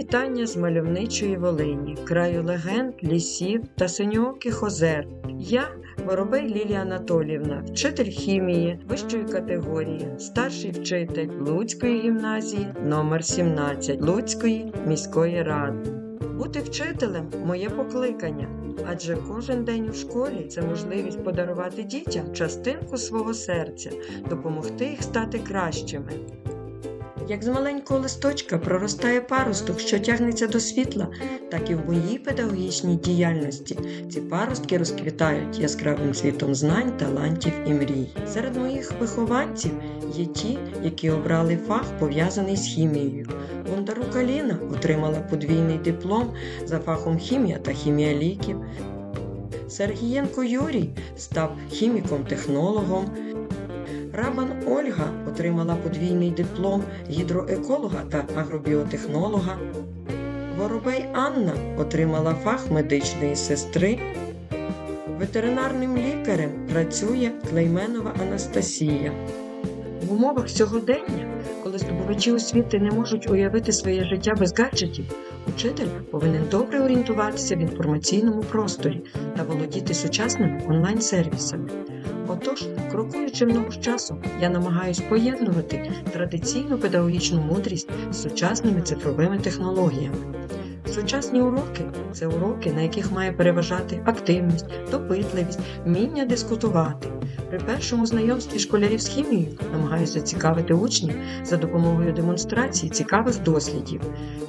родом з мальовничої Волині, краю легенд, лісів та синьооких озер. Я Воробей Лілія Анатоліївна, вчитель хімії вищої категорії, старший вчитель Луцької гімназії номер 17 Луцької міської ради. Бути вчителем моє покликання, адже кожен день у школі це можливість подарувати дітям частинку свого серця, допомогти їх стати кращими. Як з маленького листочка проростає паросток, що тягнеться до світла, так і в моїй педагогічній діяльності ці паростки розквітають яскравим світом знань, талантів і мрій. Серед моїх вихованців є ті, які обрали фах, пов'язаний з хімією. Бондарук Аліна отримала подвійний диплом за фахом хімія та хімія ліків. Сергієнко Юрій став хіміком-технологом. Рабан Ольга отримала подвійний диплом гідроеколога та агробіотехнолога. Воробей Анна отримала фах медичної сестри. Ветеринарним лікарем працює Клейменова Анастасія. В умовах сьогодення, коли здобувачі освіти не можуть уявити своє життя без гаджетів, учитель повинен добре орієнтуватися в інформаційному просторі та володіти сучасними онлайн-сервісами. Отож, крокуючи з часом, я намагаюсь поєднувати традиційну педагогічну мудрість з сучасними цифровими технологіями. Сучасні уроки це уроки, на яких має переважати активність, допитливість, вміння дискутувати. При першому знайомстві школярів з хімією намагаюся зацікавити учнів за допомогою демонстрації цікавих дослідів.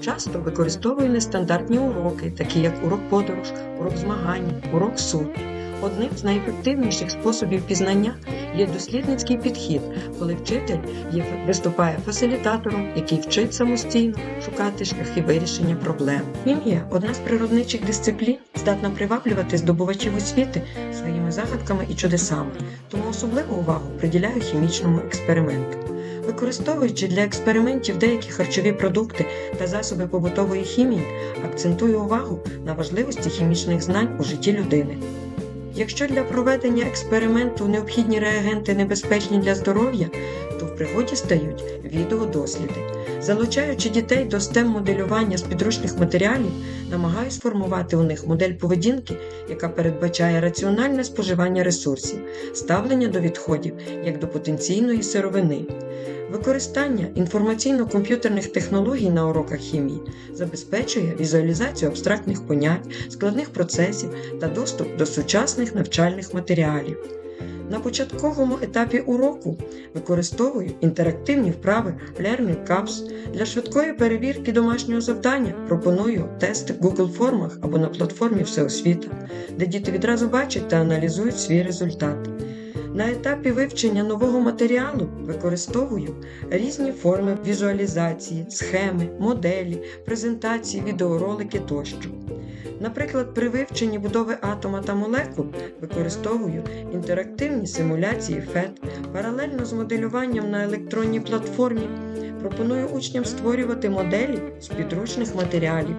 Часто використовую нестандартні уроки, такі як урок подорож, урок змагання, урок суд. Одним з найефективніших способів пізнання є дослідницький підхід, коли вчитель виступає фасилітатором, який вчить самостійно шукати шляхи вирішення проблем. Хімія одна з природничих дисциплін, здатна приваблювати здобувачів освіти своїми загадками і чудесами, тому особливу увагу приділяю хімічному експерименту. Використовуючи для експериментів деякі харчові продукти та засоби побутової хімії, акцентую увагу на важливості хімічних знань у житті людини. Якщо для проведення експерименту необхідні реагенти небезпечні для здоров'я, пригоді стають відеодосліди. Залучаючи дітей до STEM моделювання з підручних матеріалів, намагаюсь сформувати у них модель поведінки, яка передбачає раціональне споживання ресурсів, ставлення до відходів як до потенційної сировини. Використання інформаційно-комп'ютерних технологій на уроках хімії забезпечує візуалізацію абстрактних понять, складних процесів та доступ до сучасних навчальних матеріалів. На початковому етапі уроку використовую інтерактивні вправи Learning Cups. Для швидкої перевірки домашнього завдання пропоную тести в Google формах або на платформі Всеосвіта, де діти відразу бачать та аналізують свій результат. На етапі вивчення нового матеріалу використовую різні форми візуалізації, схеми, моделі, презентації, відеоролики тощо. Наприклад, при вивченні будови атома та молекул використовую інтерактивні симуляції ФЕТ, паралельно з моделюванням на електронній платформі. Пропоную учням створювати моделі з підручних матеріалів.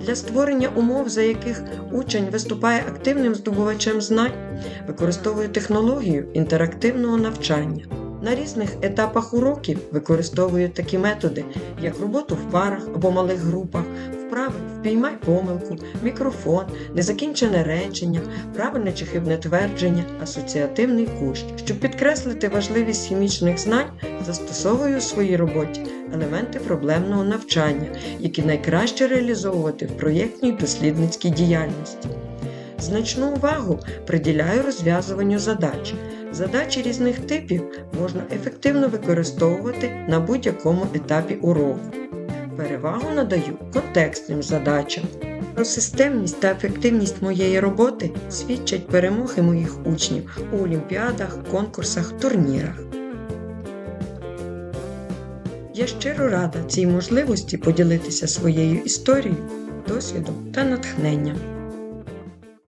Для створення умов, за яких учень виступає активним здобувачем знань, використовую технологію інтерактивного навчання. На різних етапах уроків використовую такі методи, як роботу в парах або малих групах, вправи впіймай помилку, мікрофон, незакінчене речення, правильне чи хибне твердження, асоціативний кущ. Щоб підкреслити важливість хімічних знань, застосовую у своїй роботі елементи проблемного навчання, які найкраще реалізовувати в проєктній дослідницькій діяльності. Значну увагу приділяю розв'язуванню задач. Задачі різних типів можна ефективно використовувати на будь-якому етапі уроку. Перевагу надаю контекстним задачам. Про системність та ефективність моєї роботи свідчать перемоги моїх учнів у олімпіадах, конкурсах, турнірах. Я щиро рада цій можливості поділитися своєю історією, досвідом та натхненням.